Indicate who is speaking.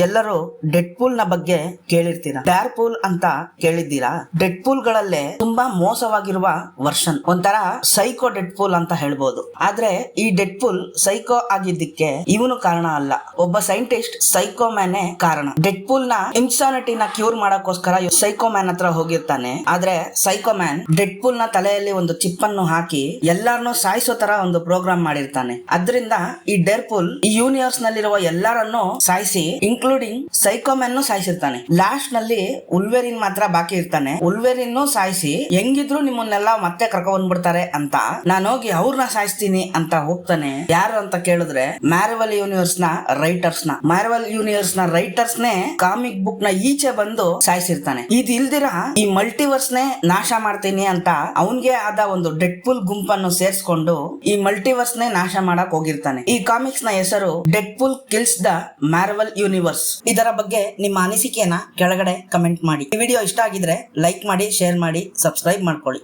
Speaker 1: ಎಲ್ಲರೂ ಡೆಡ್ ಪೂಲ್ನ ಬಗ್ಗೆ ಕೇಳಿರ್ತೀರಾ? Deere pool ಅಂತ ಕೇಳಿದ್ದೀರಾ? ಡೆಡ್ ಪೂಲ್ ಗಳಲ್ಲೇ ತುಂಬಾ ಮೋಸವಾಗಿರುವ ವರ್ಷನ್. ಒಂಥರ ಸೈಕೋ ಡೆಡ್ ಪೂಲ್ ಅಂತ ಹೇಳ್ಬೋದು. ಆದ್ರೆ ಈ ಡೆಡ್ ಪೂಲ್ ಸೈಕೋ ಆಗಿದ್ದಕ್ಕೆ ಇವನು ಕಾರಣ ಅಲ್ಲ. ಒಬ್ಬ ಸೈಂಟಿಸ್ಟ್ ಸೈಕೋ ಮ್ಯಾನೇ ಕಾರಣ. ಡೆಡ್ ಪೂಲ್ನ ಇನ್ಸಾನಿಟಿನ ಕ್ಯೂರ್ ಮಾಡಕ್ಕೋಸ್ಕರ ಸೈಕೋ ಮ್ಯಾನ್ ಹತ್ರ ಹೋಗಿರ್ತಾನೆ. ಆದ್ರೆ ಸೈಕೋ ಮ್ಯಾನ್ ಡೆಡ್ ಪೂಲ್ನ ತಲೆಯಲ್ಲಿ ಒಂದು ಚಿಪ್ ಅನ್ನು ಹಾಕಿ ಎಲ್ಲಾರನ್ನು ಸಾಯಿಸೋ ತರ ಒಂದು ಪ್ರೋಗ್ರಾಮ್ ಮಾಡಿರ್ತಾನೆ. ಅದರಿಂದ ಈ ಡೆರ್ ಪೂಲ್ ಈ ಯೂನಿವರ್ಸ್ ನಲ್ಲಿರುವ ಎಲ್ಲರನ್ನು ಸಾಯಿಸಿ ಇನ್ಕ್ಲೂಡಿಂಗ್ ಸೈಕೋಮ್ಯಾನ್ ಸಾಯಿಸಿರ್ತಾನೆ. ಲಾಸ್ಟ್ನಲ್ಲಿ ಉಲ್ವೆರಿನ್ ಮಾತ್ರ ಬಾಕಿ ಇರ್ತಾನೆ. ಉಲ್ವೆರಿನ್ ಸಾಯಿಸಿ, ಹೆಂಗಿದ್ರು ನಿಮ್ಮನ್ನೆಲ್ಲ ಮತ್ತೆ ಕರ್ಕೊ ಬಂದ್ಬಿಡ್ತಾರೆ ಅಂತ, ನಾನು ಹೋಗಿ ಅವ್ರನ್ನ ಸಾಯಿಸ್ತೀನಿ ಅಂತ ಹೋಗ್ತಾನೆ. ಯಾರು ಅಂತ ಕೇಳಿದ್ರೆ ಮ್ಯಾರವಲ್ ಯೂನಿವರ್ಸ್ನ ರೈಟರ್ಸ್ನ ಮ್ಯಾರವಲ್ ಯೂನಿವರ್ಸ್ನ ರೈಟರ್ಸ್ ನೇ ಕಾಮಿಕ್ ಬುಕ್ನ ಈಚೆ ಬಂದು ಸಾಯಿಸಿರ್ತಾನೆ. ಇದು ಇಲ್ದಿರ ಈ ಮಲ್ಟಿವರ್ಸ್ ನೇ ನಾಶ ಮಾಡ್ತೀನಿ ಅಂತ ಅವನ್ಗೆ ಆದ ಒಂದು ಡೆಡ್ ಪುಲ್ ಗುಂಪನ್ನು ಸೇರ್ಸ್ಕೊಂಡು ಈ ಮಲ್ಟಿವರ್ಸ್ ನೇ ನಾಶ ಮಾಡಕ್ ಹೋಗಿರ್ತಾನೆ. ಈ ಕಾಮಿಕ್ಸ್ನ ಹೆಸರು Deadpool kills the Marvel universe ಇದರ ಬಗ್ಗೆ ನಿಮ್ಮ ಅನಿಸಿಕೆಯನ್ನ ಕೆಳಗಡೆ ಕಮೆಂಟ್ ಮಾಡಿ. ಈ ವಿಡಿಯೋ ಇಷ್ಟ ಆಗಿದ್ರೆ ಲೈಕ್ ಮಾಡಿ ಶೇರ್ ಮಾಡಿ ಸಬ್ಸ್ಕ್ರೈಬ್ ಮಾಡ್ಕೊಳ್ಳಿ.